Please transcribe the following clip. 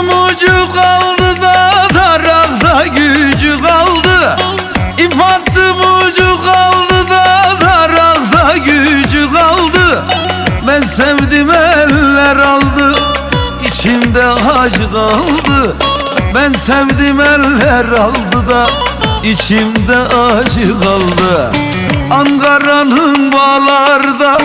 Aklım ucu kaldı da darakta gücü kaldı. İp attım ucu kaldı da darakta gücü kaldı. Ben sevdim eller aldı içimde acı kaldı. Ben sevdim eller aldı da içimde acı kaldı. Ankara'nın bağlarda